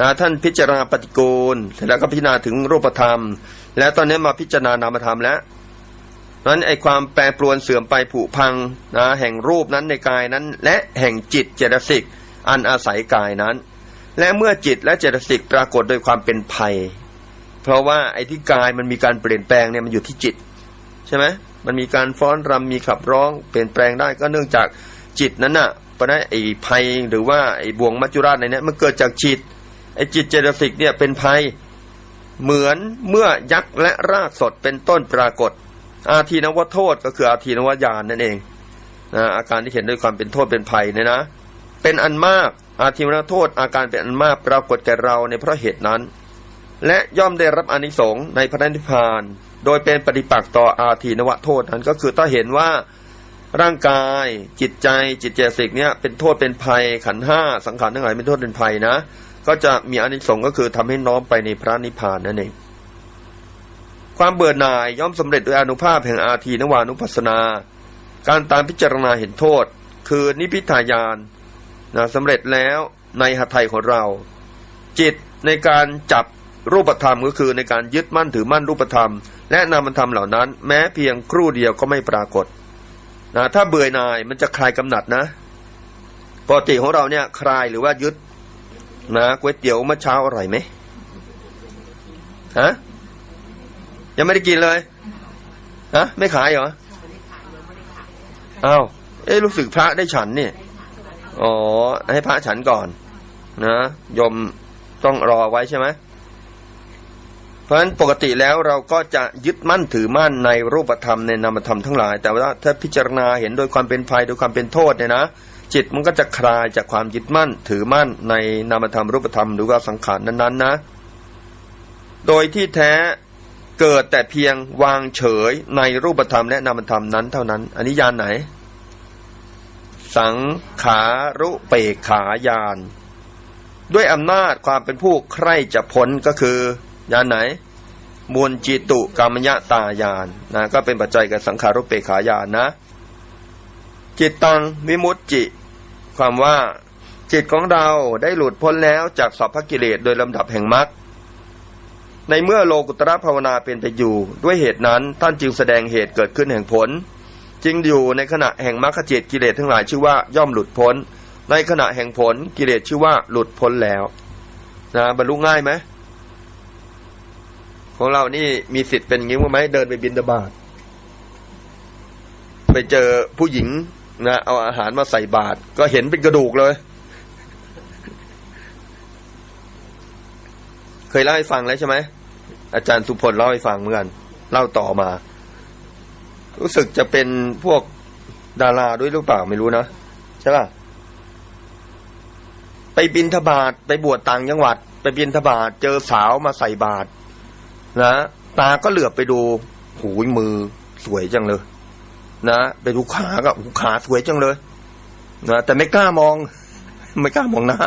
นะท่านพิจารณาปฏิกูลแล้วก็พิจารณาถึงรูปธรรม แล้วตอนนี้มาพิจารณานามธรรมแล้วนั้นไอความแปรปรวนเสื่อมไปผุพังนะแห่งรูปนั้นในกายนั้น และแห่งจิตเจตสิกอันอาศัยกายนั้น และเมื่อจิตและเจตสิกปรากฏโดยความเป็นภัย เพราะว่าไอ้ที่กายมันมีการเปลี่ยนแปลงเนี่ยมันอยู่ที่จิตใช่ไหมมันมีการฟ้อนรำมีขับร้องเปลี่ยนแปลงได้ก็เนื่องจากจิตนั้นน่ะเพราะนั้นไอ้ภัยหรือว่าไอ้บ่วงมัจจุราชในนี้มันเกิดจากจิต ไอ้จิตเจตสิกเนี่ยเป็นภัย เหมือนเมื่อยักษ์และรากสดเป็นต้นปรากฏ อาทีนวโทษก็คืออาทีนวญาณนั่นเองนะอาการที่เห็นด้วยความเป็นโทษเป็นภัยเนี่ยนะ เป็นอันมากอาทีนวโทษ อาการเป็นอันมากปรากฏแก่เราในเพราะเหตุนั้น และย่อมได้รับอนิสงส์ในพระนิพพาน โดยเป็นปฏิปักษ์ต่ออาทีนวโทษนั้นก็คือถ้าเห็นว่าร่างกายจิตใจจิตเจตสิกเนี่ยเป็นโทษเป็นภัยขันห้าสังขารทั้งหลายเป็นโทษเป็นภัยนะ ก็จะมีอานิสงส์ก็คือทำให้น้อมไปในพระนิพพานนั่นเองความเบื่อหน่ายย่อมสำเร็จด้วยอนุภาพแห่งอาทีนวานุปัสนา การตามพิจารณาเห็นโทษ คือนิพิทายานนะสำเร็จแล้วในหัตถยของเรา จิตในการจับรูปธรรมก็คือในการยึดมั่นถือมั่นรูปธรรม และนามธรรมเหล่านั้น แม้เพียงครู่เดียวก็ไม่ปรากฏนะถ้าเบื่อหน่ายมันจะคลายกำหนัดนะปกติของเราเนี่ยคลายหรือว่ายึด นะก๋วยเตี๋ยวเมื่อเช้าอร่อยไหมฮะยังไม่ได้กินเลยฮะไม่ขายเหรออ้าวเอ๊ะรู้สึกพระได้ฉันเนี่ยอ๋อให้พระฉันก่อน นะโยมต้องรอไว้ใช่ไหมเพราะฉะนั้นปกติแล้วเราก็จะยึดมั่นถือมั่นในรูปธรรมในนามธรรมทั้งหลาย แต่ว่าถ้าพิจารณาเห็นโดยความเป็นภัยโดยความเป็นโทษเนี่ยนะ จิตมันก็จะคลายจากความยึดมั่น ถือมั่นในนามธรรมรูปธรรมหรือว่าสังขารนั้นๆนะ โดยที่แท้เกิดแต่เพียงวางเฉยในรูปธรรมและนามธรรมนั้นเท่านั้น อันนี้ยานไหน สังขารุเปกขายาน ด้วยอำนาจความเป็นผู้ใคร่จะพ้นก็คือยานไหนมูลจิตุกรรมยะตายานนะก็เป็นปัจจัยกับสังขารุเปกขายานนะ จิตตังวิมุตจิ ความว่า จิตของเราได้หลุดพ้นแล้วจากสอบพกิเลสโดยลำดับแห่งมรรคในเมื่อโลกุตระภาวนาเป็นไปอยู่ ด้วยเหตุนั้นท่านจึงแสดงเหตุเกิดขึ้นแห่งผลจึงอยู่ในขณะแห่งมรรคจิตกิเลสทั้งหลายชื่อว่าย่อมหลุดพ้น ในขณะแห่งผลกิเลสชื่อว่าหลุดพ้นแล้วนะบรรลุง่ายไหมของเรานี่มีสิทธิ์เป็นอย่างนี้ไหมเดินไปบินตบาตไปเจอผู้หญิง นะเอาอาหารมาใส่บาตรก็เห็นเป็นกระดูกเลย เคยเล่าให้ฟังแล้วใช่ไหมอาจารย์สุพลเล่าให้ฟังเหมือนกันเล่าต่อมา รู้สึกจะเป็นพวกดาราด้วยหรือเปล่าไม่รู้นะใช่ป่ะไปบินทบาทไปบวชต่างจังหวัด ไปบินทบาทเจอสาวมาใส่บาตรนะตาก็เหลือบไปดูหูยมือสวยจังเลย นะไปดูขาก็หูขาสวยจังเลยนะแต่ไม่กล้ามอง ไม่กล้ามองหน้า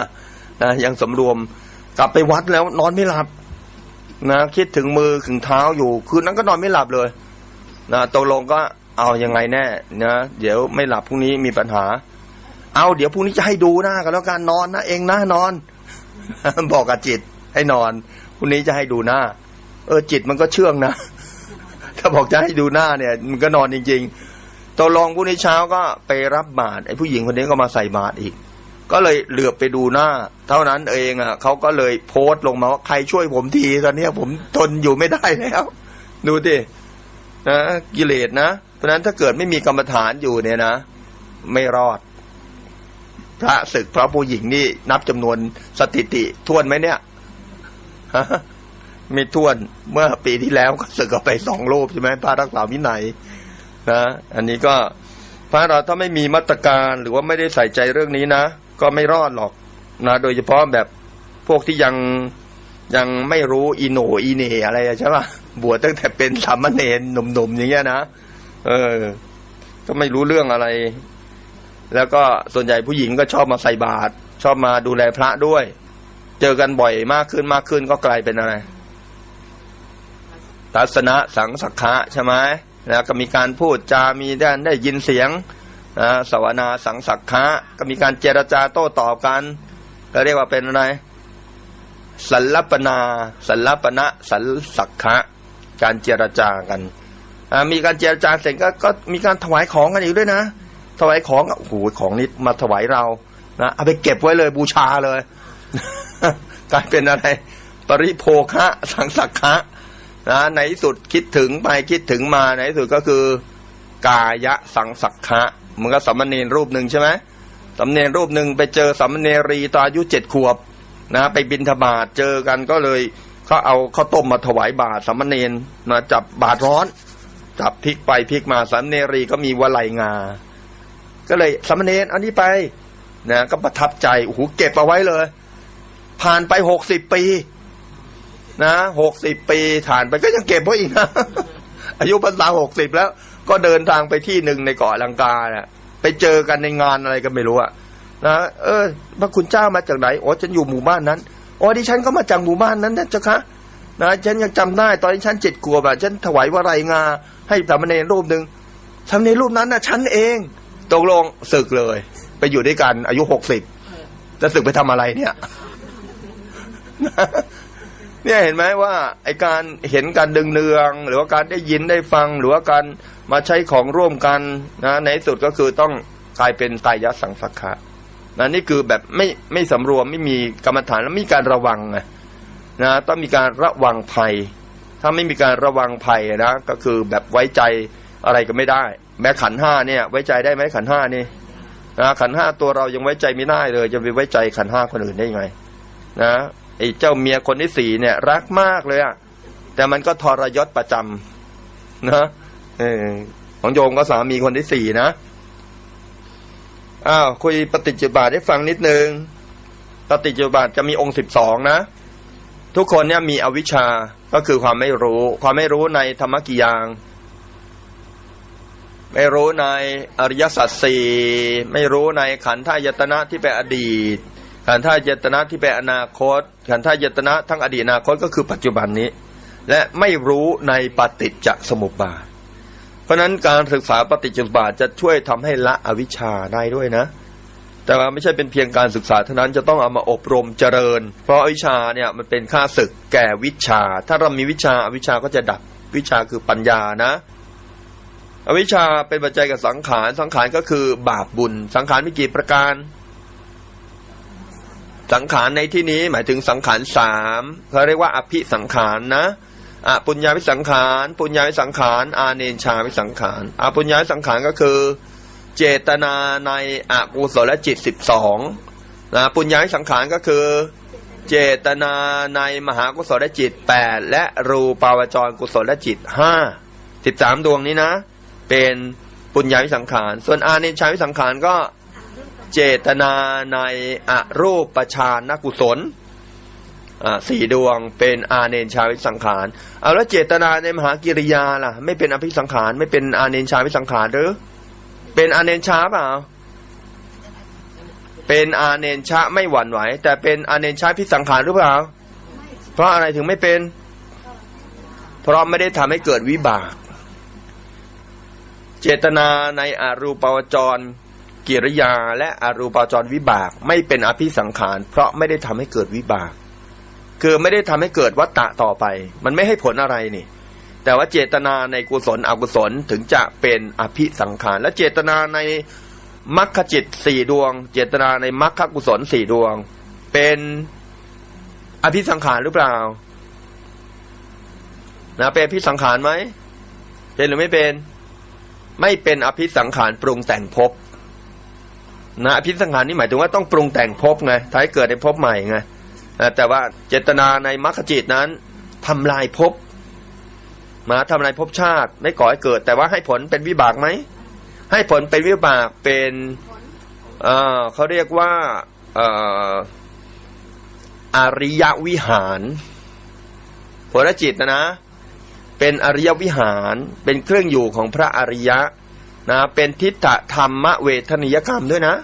นะยังสำรวมกลับไปวัดแล้ว นอนไม่หลับ นะคิดถึงมือถึงเท้าอยู่คืนนั้นก็นอนไม่หลับเลยนะตกลงก็เอายังไงแน่นะเดี๋ยวไม่หลับพรุ่งนี้มีปัญหา เอาเดี๋ยวพรุ่งนี้จะให้ดูหน้ากันแล้วกันนอนนะเองนะนอน บอกกับจิตให้นอนพรุ่งนี้จะให้ดูหน้า เออจิตมันก็เชื่องนะถ้าบอกจะให้ดูหน้าเนี่ย มันก็นอนจริง ๆ ตกลงพรุ่งนี้เช้าก็ไปรับบาตรไอ้ผู้หญิงคนนี้ก็มาใส่บาตรอีก ก็เลยเหลือบไปดูหน้า เท่านั้นเองอะเขาก็เลยโพสต์ลงมาว่าใครช่วยผมทีตอนนี้ผมทนอยู่ไม่ได้แล้ว ดูดินะกิเลสนะเพราะฉะนั้นถ้าเกิดไม่มีกรรมฐานอยู่เนี่ยนะไม่รอด พระศึกพระผู้หญิงนี่นับจำนวนสถิติทวนไหมเนี่ยฮะไม่ทวนเมื่อปีที่แล้วก็ศึกออกไปสองรูปใช่ไหมพระรักษาวินัย นะ อันนี้ก็พระเราถ้าไม่มีมาตรการหรือว่าไม่ได้ใส่ใจเรื่องนี้นะ ก็ไม่รอดหรอกนะ โดยเฉพาะแบบพวกที่ยังยังไม่รู้อีโนอีเหนอะไรใช่ป่ะบวชตั้งแต่เป็นสามเณรหนุ่มๆอย่างเงี้ยนะเออ ก็ไม่รู้เรื่องอะไร แล้วก็ส่วนใหญ่ผู้หญิงก็ชอบมาใส่บาตรชอบมาดูแลพระด้วย เจอกันบ่อยมากขึ้นมากขึ้นก็กลายเป็นอะไรทัศนะสังสักขะใช่ไหม แล้วก็มีการพูดจามีได้ได้ยินเสียงนะสวนาสังสักขะก็มีการเจรจาโต้ตอบกัน ก็เรียกว่าเป็นอะไรสัลลปนาสัลลปณะสัลสักขะการเจรจากันมีการเจรจาเสร็จก็ก็มีการถวายของกันอีกด้วยนะ ถวายของโอ้โหของนี้มาถวายเรานะเอาไปเก็บไว้เลยบูชาเลยกลายเป็นอะไร ปริโภคะสังสักขะ นะในที่สุดคิดถึงไปคิดถึงมาในที่สุดก็คือกายะสังสักขะมันก็สามเณรรูปหนึ่งใช่ไหมสามเณรรูปหนึ่งไปเจอสามเณรีตอนอายุเจ็ดขวบนะไปบินทบาทเจอกันก็เลยเขาเอาข้าวต้มมาถวายบาตสามเณรมาจับบาตร้อน จับพลิกไปพลิกมาสามเณรีก็มีวลัยงา ก็เลยสามเณรเอานี้ไปนะก็ประทับใจโอ้โหเก็บเอาไว้เลย ผ่านไปหกสิบปี นะหกสิบปีผ่านไปก็ยังเก็บไว้อีกนะอายุพรรษาหกสิบแล้ว ก็เดินทางไปที่หนึ่งในเกาะลังกาเนี่ยไปเจอกันในงานอะไรก็ไม่รู้อะนะเออ พระคุณเจ้ามาจากไหนอ๋อฉันอยู่หมู่บ้านนั้นอ๋อดิฉันก็มาจากหมู่บ้านนั้นนะเจ้าคะนะฉันยังจำได้ตอนที่ฉันเจ็ดขวบอะฉันถวายวารายงา ให้สามเณรรูปหนึ่งสามเณรรูปนั้นนะฉันเองตกลงศึกเลย ไปอยู่ด้วยกันอายุหกสิบจะศึกไปทำอะไรเนี่ย เนี่ยเห็นไหมว่าไอการเห็นการดึงเนือง หรือว่าการได้ยินได้ฟัง หรือว่าการมาใช้ของร่วมกันนะในสุดก็คือต้องกลายเป็นไตายะสังสักขะนะนี่คือแบบไม่ไม่สำรวมไม่มีกรรมฐานแล้วไม่มีการระวังไงนะต้องมีการระวังภัย ถ้าไม่มีการระวังภัยนะก็คือแบบไว้ใจอะไรก็ไม่ได้ แม้ขันห้าเนี่ย ไว้ใจได้ไหมขันห้านี่นะขันห้าตัวเรายังไว้ใจไม่ได้เลย จะไปไว้ใจขันห้าคนอื่นได้ยังไง นะ ไอ้เจ้าเมียคนที่สี่เนี่ย รักมากเลยอะแต่มันก็ทรยศประจำนะเออของโยมก็สามีคนที่สี่นะอ้าวคุยปฏิจจุบาทให้ฟังนิดนึงปฏิจจุบาทจะมีองค์สิบสองนะ ทุกคนเนี่ยมีอวิชชาก็คือความไม่รู้ ความไม่รู้ในธรรมกิยาง ไม่รู้ในอริยสัจสี่ไม่รู้ในขันธ์ทายตนะที่เป็นอดีต ขันธายตนะที่เป็นอนาคต ขันธายตนะทั้งอดีตอนาคตก็คือปัจจุบันนี้ และไม่รู้ในปฏิจจสมุปบาท เพราะนั้นการศึกษาปฏิจจสมุปบาทจะช่วยทำให้ละอวิชชาได้ด้วยนะ แต่ว่าไม่ใช่เป็นเพียงการศึกษาเท่านั้นจะต้องเอามาอบรมเจริญ เพราะอวิชชาเนี่ยมันเป็นค่าศึกแก่วิชา ถ้าเรามีวิชาอวิชชาก็จะดับวิชาคือปัญญานะอวิชชาเป็นปัจจัยกับสังขาร สังขารก็คือบาปบุญ สังขารมีกี่ประการ สังขารในที่นี้หมายถึงสังขารสามเขาเรียกว่าอภิสังขารนะอะปุญญาวิสังขารปุญญาวิสังขาร อาเนชาวิสังขารอาปุญญาวิสังขารก็คือ เจตนาในอกุศลจิตสิบสองนะปุญญาวิสังขารก็คือ เจตนาในมหากุศลจิตแปดและรูปาวจรกุศลจิตห้าสิบสามดวงนี้นะ เป็นปุญญาวิสังขาร ส่วนอาเนชาวิสังขารก็ เจตนาในอรูปฌานกุศลสี่ดวงเป็นอาเนชาวิสังขารเอาแล้วเจตนาในมหากิริยาล่ะ ไม่เป็นอภิสังขารไม่เป็นอาเนชาวิสังขารหรือ เป็นอาเนชาเปล่าเป็นอาเนชาไม่หวั่นไหว แต่เป็นอาเนชาพิสังขารหรือเปล่า เพราะอะไรถึงไม่เป็น เพราะไม่ได้ทำให้เกิดวิบาก เจตนาในอรูปาวจร กิริยาและอรูปาจรวิบากไม่เป็นอภิสังขาร เพราะไม่ได้ทำให้เกิดวิบาก คือไม่ได้ทำให้เกิดวัตตะต่อไป มันไม่ให้ผลอะไรนี่ แต่ว่าเจตนาในกุศลอกุศลถึงจะเป็นอภิสังขาร และเจตนาในมรรคจิตสี่ดวง เจตนาในมรรคกุศลสี่ดวง เป็นอภิสังขารหรือเปล่านะเป็นอภิสังขารไหมเป็นหรือไม่เป็น ไม่เป็นอภิสังขารปรุงแต่งภพ นะอภิสังขารนี่หมายถึงว่าต้องปรุงแต่งภพไงท้ายเกิดในภพใหม่ไงแต่ว่าเจตนาในมรรคจิตนั้นทำลายภพมาทำลายภพชาติไม่ก่อให้เกิด แต่ว่าให้ผลเป็นวิบากไหมให้ผลเป็นวิบากเป็นเออเขาเรียกว่าเอ่ออริยวิหาร ผลจิตนะนะ เป็นอริยวิหารเป็นเครื่องอยู่ของพระอริยะ นะเป็นทิฏฐธรรมเวทนิยกรรมด้วยนะ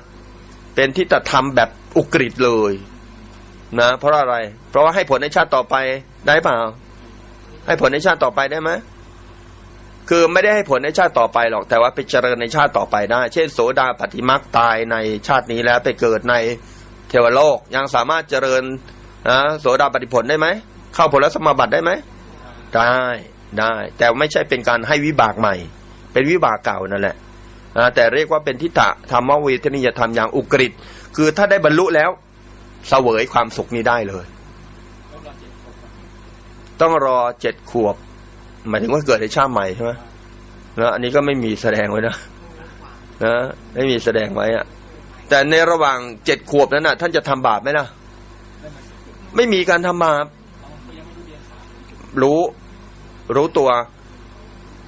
เป็นทิฏฐธรรมแบบอุกฤษเลยนะเพราะอะไร เพราะว่าให้ผลในชาติต่อไปได้เปล่า ให้ผลในชาติต่อไปได้ไหมคือไม่ได้ให้ผลในชาติต่อไปหรอกแต่ว่าไปเจริญในชาติต่อไปได้ เช่น โสดาปฏิมักตายในชาตินี้แล้วไปเกิดในเทวโลกยังสามารถเจริญนะโสดาปฏิผลได้ไหมเข้าผลสมาบัติได้ไหมได้ได้ แต่ไม่ใช่เป็นการให้วิบากใหม่ เป็นวิบากเก่านั่นแหละนะแต่เรียกว่าเป็นทิฏฐะธรรมเวทนิยธรรมอย่างอุกฤษคือถ้าได้บรรลุแล้วเสวยความสุขนี้ได้เลย ต้องรอเจ็ดขวบ หมายถึงว่าเกิดในชาติใหม่ใช่ไหมนะอันนี้ก็ไม่มีแสดงไว้นะนะไม่มีแสดงไว้อะแต่ในระหว่างเจ็ดขวบนั้นนะท่านจะทำบาปไหมล่ะไม่มีการทำบาปรู้ รู้ตัว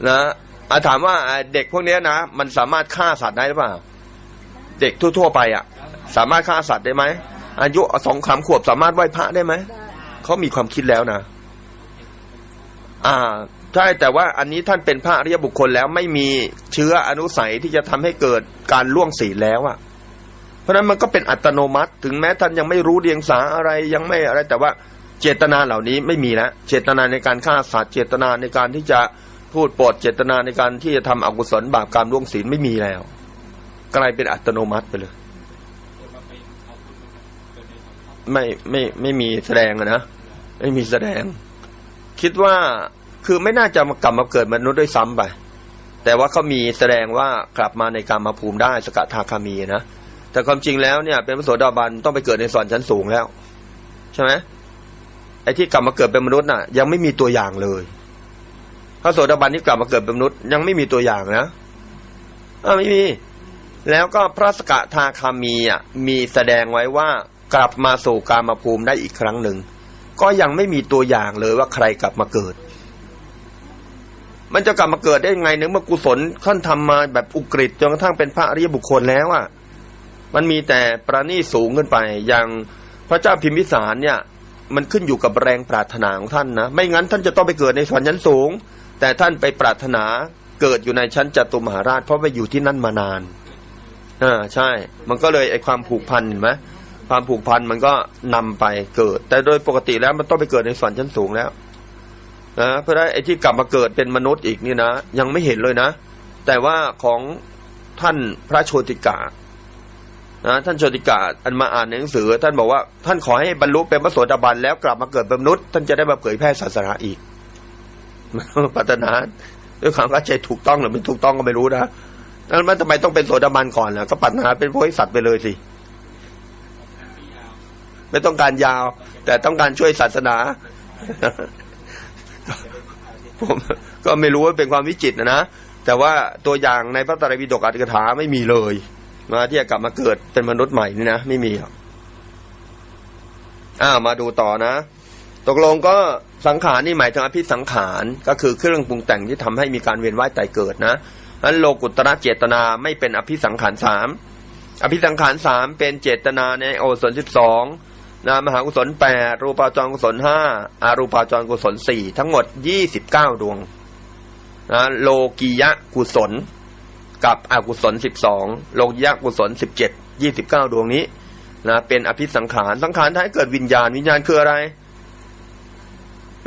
นะ อาถามว่าเด็กพวกนี้นะมันสามารถฆ่าสัตว์ได้หรือเปล่า เด็กทั่ว ๆ ไปอะ สามารถฆ่าสัตว์ได้ไหมอายุสองสามขวบสามารถไหว้พระได้ไหมเขามีความคิดแล้วนะอ่าใช่แต่ว่าอันนี้ท่านเป็นพระอริยบุคคลแล้วไม่มีเชื้ออนุสัยที่จะทำให้เกิดการล่วงศีลแล้วอะเพราะฉะนั้นมันก็เป็นอัตโนมัติ ถึงแม้ท่านยังไม่รู้เดียงสาอะไรยังไม่อะไร แต่ว่าเจตนาเหล่านี้ไม่มีแล้วเจตนาในการฆ่าสัตว์เจตนาในการที่จะ พูดปดเจตนาในการที่จะทำอกุศลบาปกรรมล่วงศีลไม่มีแล้ว กลายเป็นอัตโนมัติไปเลย ไม่ไม่ไม่มีแสดงนะไม่มีแสดง คิดว่าคือไม่น่าจะมากลับมาเกิดมนุษย์ด้วยซ้ำไปแต่ว่าเขามีแสดงว่ากลับมาในการมาภูมิได้สกทาคามีนะแต่ความจริงแล้วเนี่ย เป็นพระโสดาบันต้องไปเกิดในสวรรค์ชั้นสูงแล้ว ใช่ไหมไอ้ที่กลับมาเกิดเป็นมนุษย์น่ะ ยังไม่มีตัวอย่างเลย พระโสดาบันที่กลับมาเกิดเป็นมนุษย์ยังไม่มีตัวอย่างนะอ่าไม่มี แล้วก็พระสกทาคามีอะมีแสดงไว้ว่ากลับมาสู่กามาภูมิได้อีกครั้งหนึ่ง ก็ยังไม่มีตัวอย่างเลยว่าใครกลับมาเกิด มันจะกลับมาเกิดได้ยังไงเนื่องเมื่อกุศลท่านทำมาแบบอุกฤษจนกระทั่งเป็นพระอริยบุคคลแล้วอะมันมีแต่ประณีสูงขึ้นไป อย่างพระเจ้าพิมพิสารเนี่ย มันขึ้นอยู่กับแรงปรารถนาของท่านนะ ไม่งั้นท่านจะต้องไปเกิดในสวรรค์ชั้นสูง แต่ท่านไปปรารถนาเกิดอยู่ในชั้นจตุมหาราช เพราะไปอยู่ที่นั่นมานานอ่าใช่ มันก็เลยไอความผูกพันเห็นไหมความผูกพันมันก็นำไปเกิด แต่โดยปกติแล้วมันต้องไปเกิดในสวรรค์ชั้นสูงแล้วนะเพราะฉะนั้ไอ้ที่กลับมาเกิดเป็นมนุษย์อีกนี่นะยังไม่เห็นเลยนะ แต่ว่าของท่านพระโชติกานะท่านโชติกาอันมาอ่านในหนังสือ ท่านบอกว่าท่านขอให้บรรลุเป็นพระโสดาบันแล้วกลับมาเกิดเป็นมนุษย์ ท่านจะได้มาเผยแพร่ศาสนาอีก ปัตนาด้วยความเข้าใจถูกต้องหรือไม่ถูกต้องก็ไม่รู้นะแล้วมันทำไมต้องเป็นโสดาบันก่อนล่ะก็ปัตนาเป็นพธิสัตว์ไปเลยสิ ไม่ต้องการยาว แต่ต้องการช่วยศาสนา ผมก็ไม่รู้ว่าเป็นความวิจิตนะนะแต่ว่าตัวอย่างในพระไตรปิฎกอัตถกถาไม่มีเลยมาที่จะกลับมาเกิดเป็นมนุษย์ใหม่นี่นะไม่มีหรอกอ้ามาดูต่อนะ ตกลงก็ สังขารนี่หมายถึงอภิสังขารก็คือเครื่องปรุงแต่งที่ทำให้มีการเวียนว่ายตายเกิดนะนั้นโลกุตระเจตนาไม่เป็นอภิสังขารสามอภิสังขารสามเป็นเจตนาในโอสถสิบสองนะมหากุศลแปดรูปาจรกุศลห้าอารูปาจรกุศลสี่ทั้งหมดยี่สิบเก้าดวงนะโลกียะกุศล กับอกุศลสิบสองโลกียะกุศลสิบเจ็ดยี่สิบเก้าดวงนี้นะเป็นอภิสังขารสังขารท้ายเกิดวิญญาณวิญญาณคืออะไร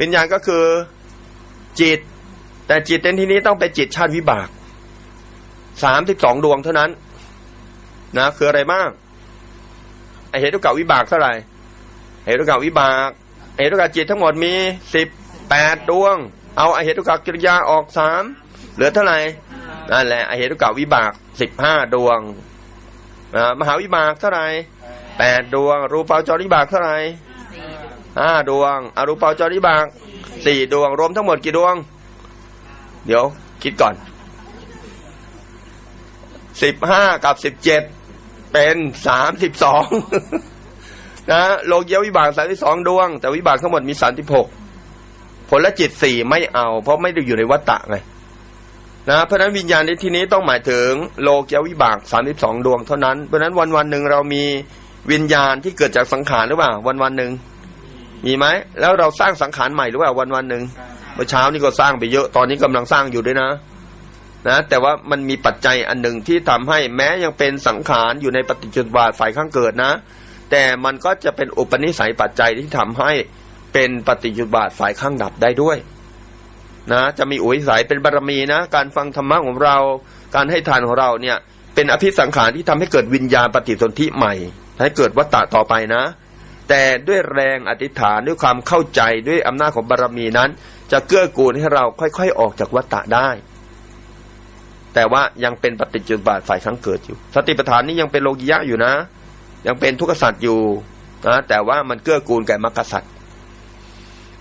วิญญาณก็คือจิต แต่จิตในที่นี้ต้องเป็นจิตชาติวิบากสามสิบสองดวงเท่านั้นนะคืออะไรบ้างไอเหตุกะวิบากเท่าไหร่เหตุกะวิบากเหตุกะจิตทั้งหมดมีสิบแปดดวง เอาไอเหตุกะกิริยาออกสามเหลือเท่าไหร่นั่นแหละไอเหตุกะวิบากสิบห้าดวงมหาวิบากเท่าไหร่แปดดวง รูปาจรวิบากเท่าไหร่ ห้าดวง อรูปาจริบากสี่ดวง รวมทั้งหมดกี่ดวง เดี๋ยวคิดก่อนสิบห้ากับสิบเจ็ดเป็นสามสิบสองนะโลกเยวิบากสามสิบสองดวง แต่วิบากทั้งหมดมีสามสิบหกผลละจิตสี่ไม่เอา เพราะไม่ได้อยู่ในวัฏฏะไงนะเพราะนั้นวิญญาณในที่นี้ต้องหมายถึงโลกเยวิบากสามสิบสองดวงเท่านั้นเพราะนั้นวันวันหนึ่งเรามีวิญญาณที่เกิดจากสังขารหรือเปล่า วันวันหนึ่ง มีไหมแล้วเราสร้างสังขารใหม่หรือเปล่าวันวันหนึ่งเมื่อเช้านี่ก็สร้างไปเยอะตอนนี้กำลังสร้างอยู่ด้วยนะนะ แต่ว่ามันมีปัจจัยอันหนึ่งที่ทำให้แม้ยังเป็นสังขารอยู่ในปฏิจจุบันฝ่ายข้างเกิดนะ แต่มันก็จะเป็นอุปนิสัยปัจจัยที่ทำให้เป็นปฏิจจุบันฝ่ายข้างดับได้ด้วย นะ จะมีอุปนิสัยเป็นบารมีนะ การฟังธรรมะของเรา การให้ทานของเราเนี่ย เป็นอภิสังขารที่ทำให้เกิดวิญญาณปฏิสนธิใหม่ให้เกิดวัตตะต่อไปนะ แต่ด้วยแรงอธิษฐานด้วยความเข้าใจด้วยอำนาจของบารมีนั้น จะเกื้อกูลให้เราค่อยๆออกจากวัฏฏะได้ แต่ว่ายังเป็นปฏิจจุบาทฝ่ายทั้งเกิดอยู่ สติปัฏฐานนี้ยังเป็นโลกิยะอยู่นะ ยังเป็นทุกขสัตว์อยู่นะแต่ว่ามันเกื้อกูลแก่มรรคสัตว์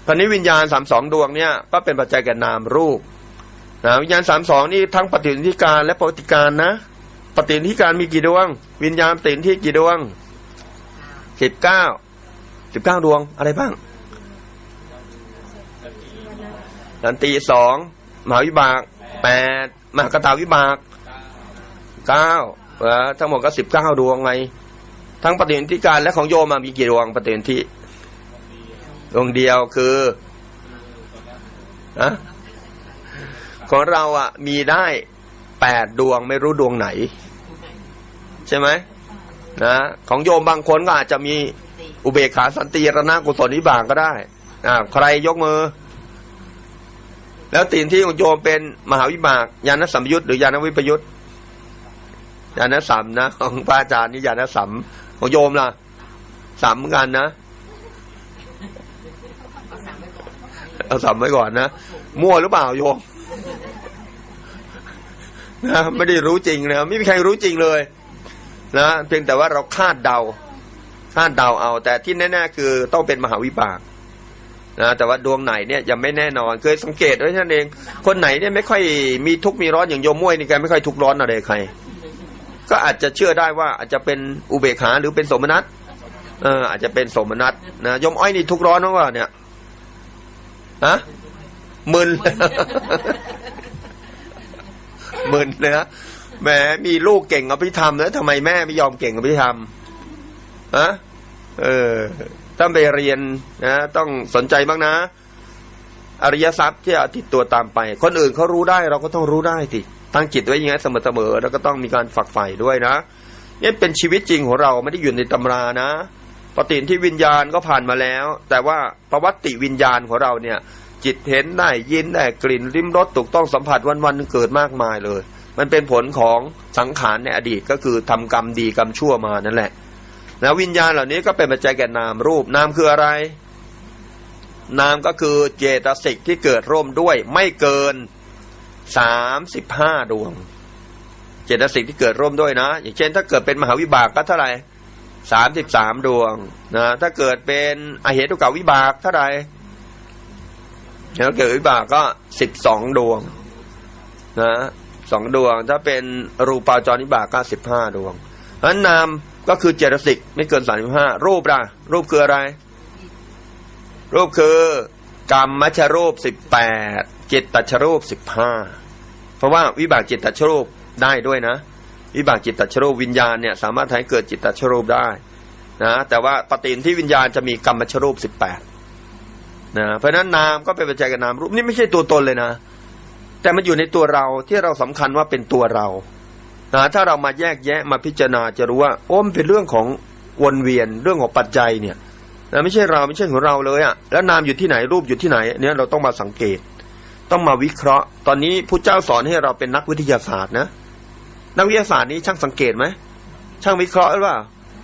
ตอนนี้วิญญาณสามสองดวงเนี่ยก็เป็นปัจจัยแก่นามรูปนะวิญญาณสามสองนี่ทั้งปฏิสนธิการและปฏิการนะ ปฏิสนธิการมีกี่ดวง วิญญาณปฏิสนธิกี่ดวงสิบเก้า สิบเก้าดวงอะไรบ้างดันตีสองมหาวิบากแปดมหากตาวิบากเก้าเออทั้งหมดก็สิบเก้าดวงไง ทั้งปฏิสันธิการและของโยมมามีกี่ดวงปฏิสันธิดวงเดียวคืออะของเราอะ มีได้แปดดวงไม่รู้ดวงไหน ใช่ไหมนะของโยมบางคนก็อาจจะมี อุเบกขาสันติรณกุศลวิบากก็ได้อ่าใครยกมือ แล้วตีนที่ของโยมเป็นมหาวิบากญาณสัมยุตหรือญาณวิปยุตญาณสัมนะของพระอาจารย์นี่ญาณสัมของโยมล่ะสัมเหมือนกันนะเอาสัมไว้ก่อนนะมั่วหรือเปล่าโยมนะไม่ได้รู้จริงนะไม่มีใครรู้จริงเลย นะเพียงแต่ว่าเราคาดเดา คาดเดาเอา แต่ที่แน่ๆคือต้องเป็นมหาวิบากนะแต่ว่าดวงไหนเนี่ยยังไม่แน่นอนเคยสังเกตไว้ท่านเอง คนไหนเนี่ยไม่ค่อยมีทุกข์มีร้อนอย่างโยมม้วยนี่แกไม่ค่อยทุกข์ร้อนอะไรใคร ก็อาจจะเชื่อได้ว่าอาจจะเป็นอุเบกขาหรือเป็นสมนัตเอออาจจะเป็นสมนัตนะโยมอ้อยนี่ทุกข์ร้อนหรือเปล่าเนี่ยฮะมึนมึนเนะแหมมีลูกเก่งอภิธรรมแล้วทำไมแม่ไม่ยอมเก่งอภิธรรม ฮะเออต้องไปเรียนนะต้องสนใจบ้างนะ อริยทรัพย์ที่อาติดตัวตามไป คนอื่นเขารู้ได้เราก็ต้องรู้ได้สิตั้งจิตไว้ยังไงเสมอๆแล้วก็ต้องมีการฝักใฝ่ด้วยนะนี่เป็นชีวิตจริงของเราไม่ได้อยู่ในตำรานะปฏิทินที่วิญญาณก็ผ่านมาแล้ว แต่ว่าประวัติวิญญาณของเราเนี่ย จิตเห็นได้ยินได้กลิ่นริมรสถูกต้องสัมผัสวันๆเกิดมากมายเลย มันเป็นผลของสังขารในอดีตก็คือทำกรรมดีกรรมชั่วมานั่นแหละ แล้ววิญญาณเหล่านี้ก็เป็นปัจจัยแก่นามรูปนามคืออะไร นามก็คือเจตสิกที่เกิดร่วมด้วยไม่เกินสามสิบห้าดวง เจตสิกที่เกิดร่วมด้วยนะ อย่างเช่น ถ้าเกิดเป็นมหาวิบากก็เท่าไหร่สามสิบสามดวงนะถ้าเกิดเป็นอเหตุกาวิบากเท่าไหร่แล้วเกิดวิบากก็สิบสองดวงนะสองดวงถ้าเป็นรูปาจรวิบากก็สิบห้าดวงเพราะนาม ก็คือเจตสิกไม่เกินสามสิบห้ารูปละรูปคืออะไร รูปคือกรรมมัชรูปสิบแปดจิตตชรูปสิบห้าเพราะว่าวิบากจิตตชรูปได้ด้วยนะ วิบากจิตตชรูปวิญญาณเนี่ยสามารถทำให้เกิดจิตตชรูปได้นะแต่ว่าปฏินที่วิญญาณจะมีกรรมมัชรูปสิบแปดนะเพราะฉะนั้นนามก็เป็นปัจจัยกับนามรูปนี่ไม่ใช่ตัวตนเลยนะ แต่มันอยู่ในตัวเราที่เราสำคัญว่าเป็นตัวเรา นะถ้าเรามาแยกแยะมาพิจารณาจะรู้ว่าโอ้มเป็นเรื่องของวนเวียนเรื่องของปัจจัยเนี่ยนะไม่ใช่เราไม่ใช่ของเราเลยอะแล้วนามอยู่ที่ไหนรูปอยู่ที่ไหนเนี่ยเราต้องมาสังเกต ต้องมาวิเคราะห์ ตอนนี้พระเจ้าสอนให้เราเป็นนักวิทยาศาสตร์นะ นักวิทยาศาสตร์นี้ช่างสังเกตไหมช่างวิเคราะห์หรือเปล่า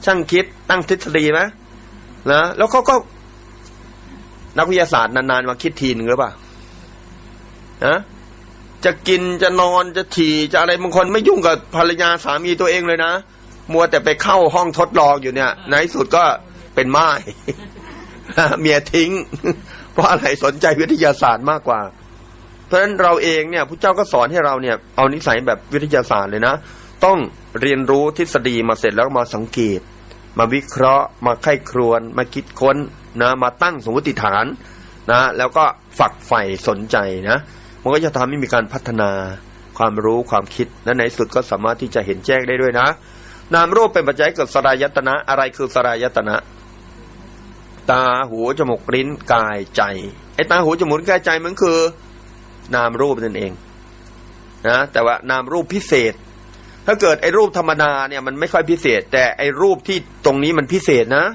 ช่างคิดตั้งทฤษฎีไหมนะแล้วเขาก็นักวิทยาศาสตร์นานๆมาคิดทีนึงหรือเปล่านะ จะกินจะนอนจะฉี่จะอะไรบางคนไม่ยุ่งกับภรรยาสามีตัวเองเลยนะ มัวแต่ไปเข้าห้องทดลองอยู่เนี่ยในสุดก็เป็นไม้เมียทิ้ง เพราะอะไรสนใจวิทยาศาสตร์มากกว่า เพราะฉะนั้นเราเองเนี่ยพระเจ้าก็สอนให้เราเนี่ยเอานิสัยแบบวิทยาศาสตร์เลยนะ ต้องเรียนรู้ทฤษฎีมาเสร็จแล้วมาสังเกต มาวิเคราะห์ มาไข้ครวน มาคิดค้นนะ มาตั้งสมมติฐานนะ แล้วก็ฝักใฝ่สนใจนะ มันก็จะทำให้มีการพัฒนาความรู้ความคิดและในสุดก็สามารถที่จะเห็นแจ้งได้ด้วยนะ นามรูปเป็นปัจจัยเกิดสลายตนะ อะไรคือสลายตนะ ตาหูจมูกลิ้นกายใจไอ้ตาหูจมูกกายใจมันคือ นามรูปนั่นเองนะแต่ว่านามรูปพิเศษ ถ้าเกิดไอ้รูปธรรมดาเนี่ยมันไม่ค่อยพิเศษ แต่ไอ้รูปที่ตรงนี้มันพิเศษนะ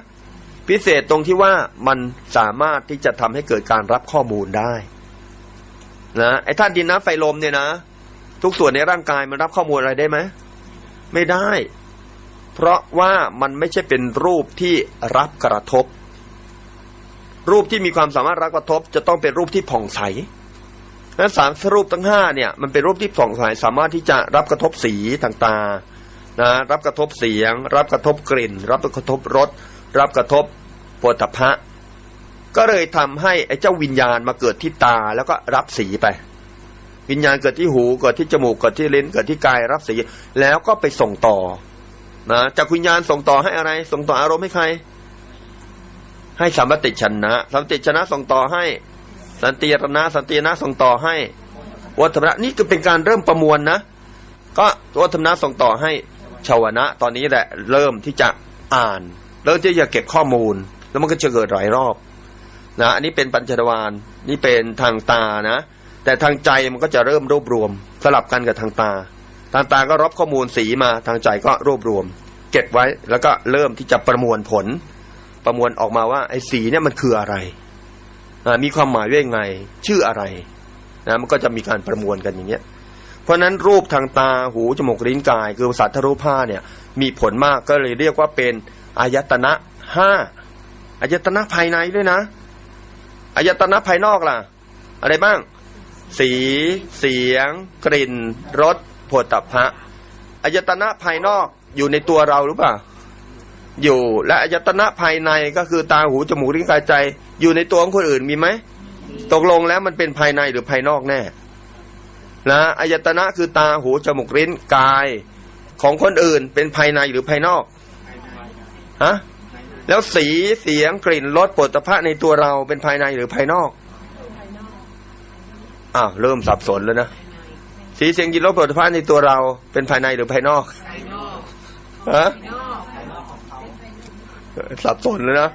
พิเศษตรงที่ว่ามันสามารถที่จะทำให้เกิดการรับข้อมูลได้ นะไอ้ท่านดินน้ำไฟลมเนี่ยนะ ทุกส่วนในร่างกายมันรับข้อมูลอะไรได้ไหมไม่ได้ เพราะว่ามันไม่ใช่เป็นรูปที่รับกระทบ รูปที่มีความสามารถรับกระทบ จะต้องเป็นรูปที่ผ่องใสนั้นสามรูปทั้งห้าเนี่ยมันเป็นรูปที่ผ่องใสสามารถที่จะรับกระทบสีต่างๆนะรับกระทบเสียง รับกระทบกลิ่น รับกระทบรสรับกระทบโผฏฐัพพะ ก็เลยทำให้ไอ้เจ้าวิญญาณมาเกิดที่ตาแล้วก็รับสีไป วิญญาณเกิดที่หูเกิดที่จมูกเกิดที่ลิ้นเกิดที่กายรับสี แล้วก็ไปส่งต่อนะจากวิญญาณส่งต่อให้อะไร ส่งต่ออารมณ์ให้ใคร ให้สัมปติชนะสัมปติชนะส่งต่อให้ สันติรณะสันตินะส่งต่อให้วัฒนะนี่คือเป็นการเริ่มประมวลนะ ก็วัฒนะส่งต่อให้ชาวนะ ตอนนี้แหละเริ่มที่จะอ่าน เริ่มที่จะเก็บข้อมูล แล้วมันก็จะเกิดหลายรอบ นะอันนี้เป็นปัญจทวารนี่เป็นทางตานะ แต่ทางใจมันก็จะเริ่มรวบรวม สลับกันกับทางตา ทางตาก็รับข้อมูลสีมาทางใจก็รวบรวม เก็บไว้แล้วก็เริ่มที่จะประมวลผล ประมวลออกมาว่าไอ้สีเนี่ยมันคืออะไรมีความหมายว่ายังไง ชื่ออะไรนะมันก็จะมีการประมวลกันอย่างเงี้ยเพราะฉะนั้นรูปทางตาหูจมูกลิ้นกาย คือสัตว์ทรูปห้าเนี่ย มีผลมากก็เลยเรียกว่าเป็นอายตนะห้าอายตนะภายในด้วยนะ อายตนะภายนอกล่ะ อะไรบ้าง สี เสียง กลิ่นรสโผฏฐัพพะอายตนะภายนอกอยู่ในตัวเราหรือเปล่าอยู่และอายตนะภายในก็คือตาหูจมูกลิ้นกายใจ อยู่ในตัวของคนอื่นมีไหมตกลงแล้วมันเป็นภายในหรือภายนอกแน่นะอายตนะคือตาหูจมูกลิ้นกายของคนอื่นเป็นภายในหรือภายนอกฮะ แล้วสีเสียงกลิ่นรสโผฏฐัพพะในตัวเราเป็นภายในหรือภายนอกอ้าวเริ่มสับสนแล้วนะสีเสียงกลิ่นรสโผฏฐัพพะในตัวเราเป็นภายในหรือภายนอกฮะสับสนเลยนะ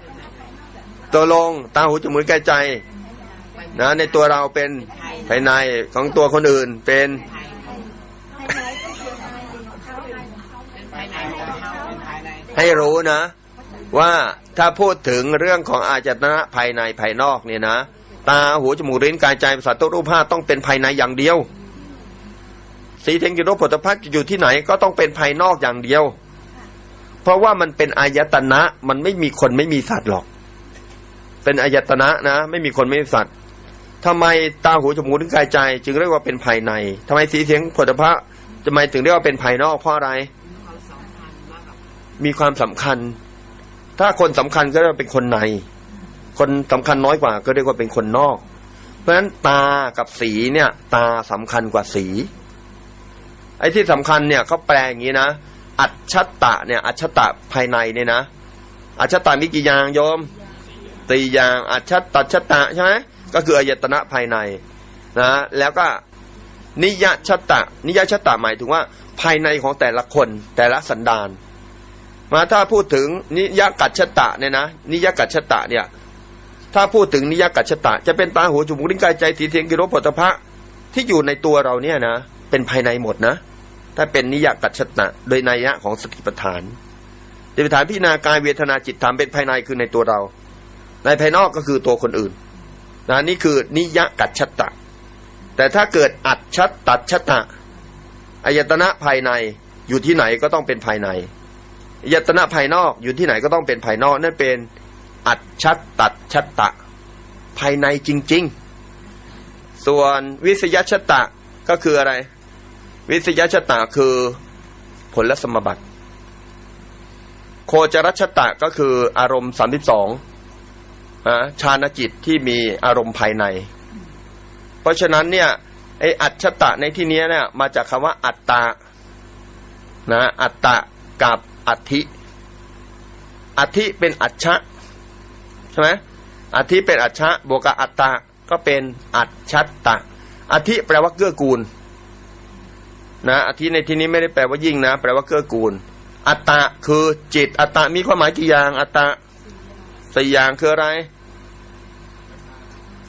ตัวลงตาหูจมูกลิ้นกายใจ นะ ในตัวเราเป็นภายในของตัวคนอื่นเป็นให้รู้นะ ว่าถ้าพูดถึงเรื่องของอาจตนะภายในภายนอกเนี่ยนะ ตาหูจมูกลิ้นกายใจประสาทตัวรูปห้าต้องเป็นภายในอย่างเดียว สีเทงกิโรผลตภัณฑ์อยู่ที่ไหนก็ต้องเป็นภายนอกอย่างเดียว เพราะว่ามันเป็นอายตนะมันไม่มีคนไม่มีสัตว์หรอก เป็นอายตนะนะ ไม่มีคนไม่มีสัตว์ทำไมตาหูจมูกลิ้นกายใจ จึงเรียกว่าเป็นภายในทำไมสีเสียงผลพระจะไมถึงเรียกว่าเป็นภายนอกเพราะอะไร มีความสำคัญ ถ้าคนสำคัญก็เรียกว่าเป็นคนใน คนสำคัญน้อยกว่า ก็เรียกว่าเป็นคนนอก เพราะฉะนั้นตากับสีเนี่ย ตาสำคัญกว่าสี ไอ้ที่สำคัญเนี่ยเขาแปลอย่างนี้นะ อัจฉตะเนี่ย อัจฉตะภายในเนี่ยนะ อัจฉตะมีกี่อย่างโยมตีอย่างอัจฉตัจฉตะใช่ไหมก็คืออายตนะภายในนะแล้วก็นิยชตะ นิยชตะหมายถึงว่าภายในของแต่ละคนแต่ละสันดาน มาถ้าพูดถึงนิยกัจฉตะเนี่ยนะนิยกัจฉตะเนี่ยถ้าพูดถึงนิยกัจฉตะ จะเป็นตาหูจมูกลิ้นกายใจสีเทียงกิโลผลพะที่อยู่ในตัวเราเนี่ยนะ เป็นภายในหมดนะ ถ้าเป็นนิยกัจฉตะ โดยนัยยะของสติปัฏฐานสติปัฏฐานพิจารณากายเวทนาจิตธรรมเป็นภายในคือในตัวเรา ในภายนอกก็คือตัวคนอื่นนะนี่คือนิยกัจฉตะ แต่ถ้าเกิดอัจฉตัจฉตะอายตนะภายในอยู่ที่ไหนก็ต้องเป็นภายใน ยตนะภายนอกอยู่ที่ไหนก็ต้องเป็นภายนอกนั่นเป็นอัจฉตัจฉตะ ภายในจริง ๆ ส่วนวิสยชัตะก็คืออะไร วิสยชัตะคือผลสมบัติ โคจรชตะก็คืออารมณ์สามสิบสองฌานจิตที่มีอารมณ์ภายใน เพราะฉะนั้นเนี่ยไออัจฉตะในที่นี้เนี่ยมาจากคำว่าอัตตานะอัตตะกับ อัติอัติเป็นอัจฉะใช่ไหมอัติเป็นอัจฉะบวกกับอัตตะก็เป็นอัจฉตะอัติแปลว่าเกื้อกูลนะอัติในที่นี้ไม่ได้แปลว่ายิ่งนะ แปลว่าเกื้อกูล อัตตะคือจิต อัตตะมีความหมายกี่อย่าง อัตตะสี่อย่างคืออะไร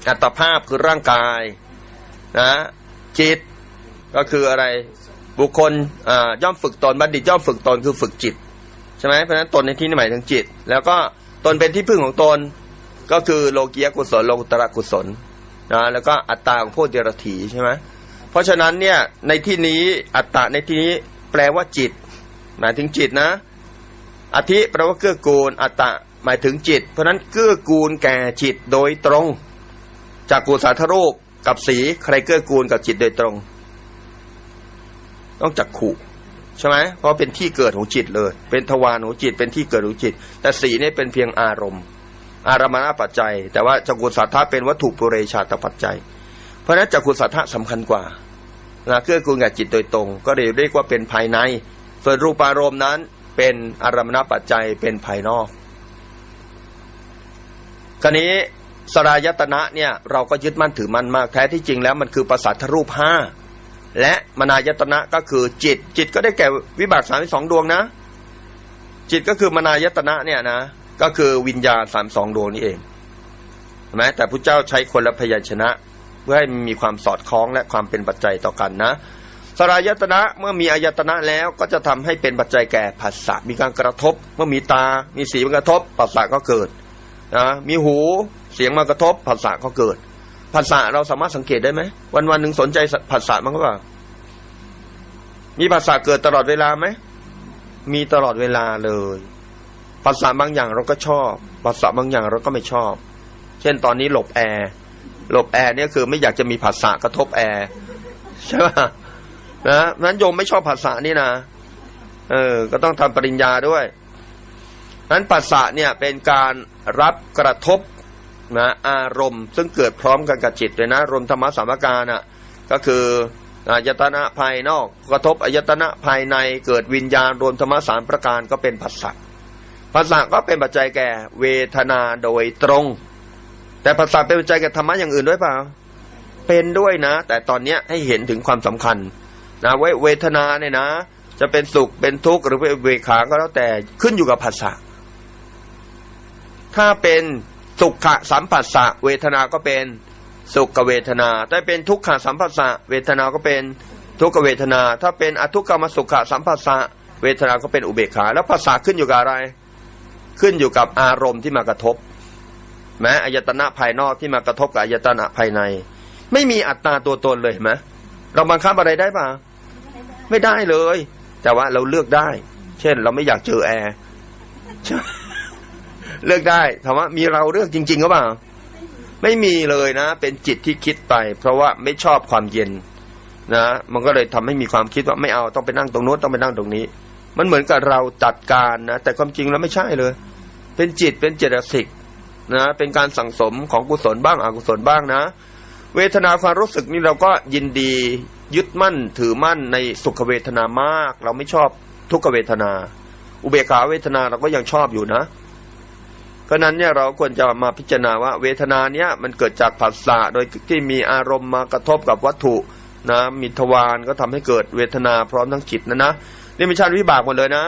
อัตภาพคือร่างกายนะจิตก็คืออะไร บุคคลย่อมฝึกตนบัณฑิตย่อมฝึกตนคือฝึกจิต ใช่ไหมเพราะฉะนั้นตนในที่นี้หมายถึงจิต แล้วก็ตนเป็นที่พึ่งของตนก็คือโลกียกุศลโลกุตระกุศลนะแล้วก็อัตตาของพวกเดรัจฉีใช่ไหมเพราะฉะนั้นเนี่ยในที่นี้อัตตาในที่นี้แปลว่าจิต หมายถึงจิตนะอธิแปลว่าเกื้อกูลอัตตะหมายถึงจิต เพราะฉะนั้นเกื้อกูลแก่จิตโดยตรง จากกุศลรูปกับสีใครเกื้อกูลกับจิตโดยตรง ต้องจักขู่ ใช่ไหมเพราะเป็นที่เกิดของจิตเลย เป็นทวารของจิต เป็นที่เกิดของจิต แต่สีนี่เป็นเพียงอารมณ์ อารมณปัจจัย แต่ว่าจักกุสัทธะเป็นวัตถุปุเรชาตปัจจัย เพราะนั้นจักกุสัทธะสำคัญกว่านะเกื้อกูลกับจิตโดยตรง ก็เลยเรียกว่าเป็นภายใน ส่วนรูปารมณ์นั้นเป็นอารมณปัจจัยเป็นภายนอกคราวนี้สรายตนะเนี่ยเราก็ยึดมั่นถือมั่นมากแท้ที่จริงแล้วมันคือประสาทรูปห้า และมนายตนะก็คือจิต จิตก็ได้แก่วิบากสามสองดวงนะ จิตก็คือมนายตนะเนี่ยนะ ก็คือวิญญาณสามสองดวงนี่เองเห็นไหมแต่พระเจ้าใช้คนละพยัญชนะ เพื่อให้มีความสอดคล้องและความเป็นปัจจัยต่อกันนะสรายตนะเมื่อมีอายตนะแล้วก็จะทำให้เป็นปัจจัยแก่ผัสสะมีการกระทบ เมื่อมีตา มีสีมากระทบผัสสะก็เกิดนะมีหูเสียงมากระทบผัสสะก็เกิด ผัสสะเราสามารถสังเกตได้ไหมวันวันหนึ่งสนใจผัสสะมั้งเปล่ามีผัสสะเกิดตลอดเวลาไหมมีตลอดเวลาเลยผัสสะบางอย่างเราก็ชอบผัสสะบางอย่างเราก็ไม่ชอบ เช่นตอนนี้หลบแอร์หลบแอร์เนี่ยคือไม่อยากจะมีผัสสะกระทบแอร์ใช่ไหมนะนั้นโยมไม่ชอบผัสสะนี่นะเออ ก็ต้องทำปริญญาด้วยนั้นปัสสะเนี่ยเป็นการรับกระทบ นะอารมณ์ซึ่งเกิดพร้อมกันกับจิตเลยนะรวมธรรมะสามการน่ะก็คืออายตนะภายนอก กระทบอายตนะภายในเกิดวิญญาณรวมธรรมะสามประการก็เป็นปัสสะปัสสะก็เป็นปัจจัยแก่เวทนาโดยตรง แต่ปัสสะเป็นปัจจัยแก่ธรรมะอย่างอื่นด้วยเปล่าเป็นด้วยนะ แต่ตอนเนี้ยให้เห็นถึงความสำคัญนะเวเวทนาเนี่ยนะ จะเป็นสุขเป็นทุกข์หรือเป็นเวขาก็แล้วแต่ขึ้นอยู่กับภาษาถ้าเป็น สุขะสัมผัสสะเวทนาก็เป็นสุขเวทนา ถ้าเป็นทุกขะสัมผัสสะเวทนาก็เป็นทุกขเวทนา ถ้าเป็นอทุกขมสุขะสัมผัสสะเวทนาก็เป็นอุเบกขา แล้วภาษาขึ้นอยู่กับอะไร ขึ้นอยู่กับอารมณ์ที่มากระทบ แม้อายตนะภายนอกที่มากระทบกับอายตนะภายใน ไม่มีอัตตาตัวตนเลยเห็นไหมเราบังคับอะไรได้ปะไม่ได้เลย แต่ว่าเราเลือกได้ เช่น เราไม่อยากเจอแอร์ เลือกได้ถามว่ามีเราเลือกจริงๆหรือเปล่าไม่มีเลยนะ เป็นจิตที่คิดไป เพราะว่าไม่ชอบความเย็นนะ มันก็เลยทำให้มีความคิดว่าไม่เอาต้องไปนั่งตรงโน้นต้องไปนั่งตรงนี้ มันเหมือนกับเราจัดการนะ แต่ความจริงแล้วไม่ใช่เลย เป็นจิตเป็นเจตสิกนะ เป็นการสั่งสมของกุศลบ้างอกุศลบ้างนะ เวทนาความรู้สึกนี่เราก็ยินดียึดมั่นถือมั่นในสุขเวทนามาก เราไม่ชอบทุกขเวทนา อุเบกขาเวทนาเราก็ยังชอบอยู่นะ เพราะนั้นเนี่ยเราควรจะมาพิจารณาว่าเวทนาเนี้ยมันเกิดจากผัสสะโดยที่มีอารมณ์มากระทบกับวัตถุนะมีทวารก็ทำให้เกิดเวทนาพร้อมทั้งจิตนะนะนี่เป็นชาติวิบากหมดเลยนะ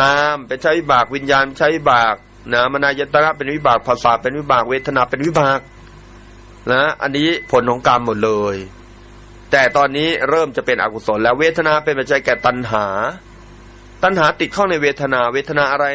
นามเป็นชาติวิบากวิญญาณเป็นชาติวิบากนะมนายตระเป็นวิบากภาษาเป็นวิบากเวทนาเป็นวิบากนะอันนี้ผลของกรรมหมดเลย แต่ตอนนี้เริ่มจะเป็นอกุศลแล้วเวทนาเป็นปัจจัยแก่ตัณหา ตัณหาติดเข้าในเวทนาเวทนาอะไร